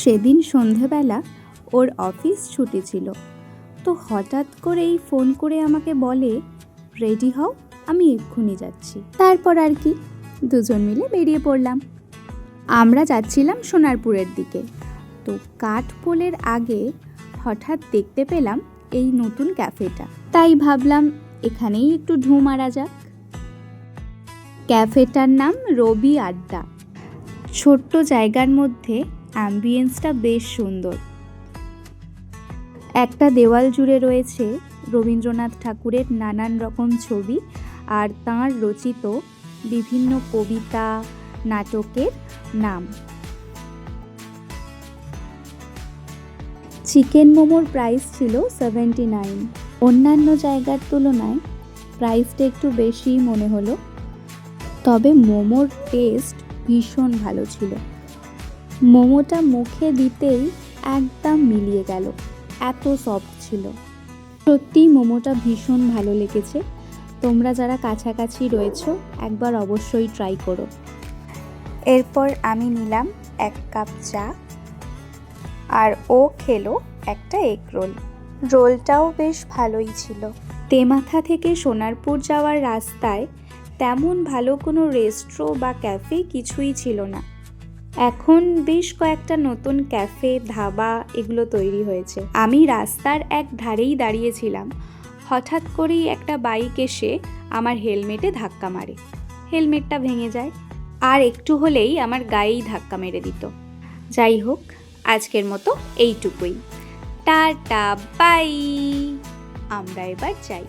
সেদিন সন্ধেবেলা ওর অফিস ছুটি ছিল। তো হঠাৎ করেই ফোন করে আমাকে বলে, রেডি হও, আমি এক্ষুনি যাচ্ছি। তারপর আর কি, দুজন মিলে বেরিয়ে পড়লাম। আমরা যাচ্ছিলাম সোনারপুরের দিকে। তো কাঠপোলের আগে হঠাৎ দেখতে পেলাম এই নতুন ক্যাফেটা। তাই ভাবলাম, এখানেই একটু ঢু মারা যাক। ক্যাফেটার নাম রবি আড্ডা। ছোট্ট জায়গার মধ্যে অ্যাম্বিয়েন্সটা বেশ সুন্দর। একটা দেওয়াল জুড়ে রয়েছে রবীন্দ্রনাথ ঠাকুরের নানান রকম ছবি আর তাঁর রচিত বিভিন্ন কবিতা, নাটকের নাম। চিকেন মোমোর প্রাইস ছিল সেভেন্টি নাইন অন্যান্য জায়গার তুলনায় প্রাইসটা একটু বেশি মনে হলো। তবে মোমোর টেস্ট ভীষণ ভালো ছিল। মোমোটা মুখে দিতেই একদম মিলিয়ে গেল। এত সফট ছিল। সত্যিই মোমোটা ভীষণ ভালো লেগেছে। তোমরা যারা কাছাকাছি রয়েছো, একবার অবশ্যই ট্রাই করো। এরপর আমি নিলাম এক কাপ চা। আর ও খেলো একটা এগ রোল রোলটাও বেশ ভালোই ছিল। তেমাথা থেকে সোনারপুর যাওয়ার রাস্তায় তেমন ভালো কোনো রেস্ট্রো বা ক্যাফে কিছুই ছিল না। এখন বেশ কয়েকটা নতুন ক্যাফে, ধাবা এগুলো তৈরি হয়েছে। আমি রাস্তার এক ধারেই দাঁড়িয়েছিলাম। হঠাৎ করেই একটা বাইক এসে আমার হেলমেটে ধাক্কা মারে। হেলমেটটা ভেঙে যায়। আর একটু হলেই আমার গায়েই ধাক্কা মেরে দিত। যাই হোক, আজকের মতো এইটুকুই। Tata, bye! আমরা এবার যাই।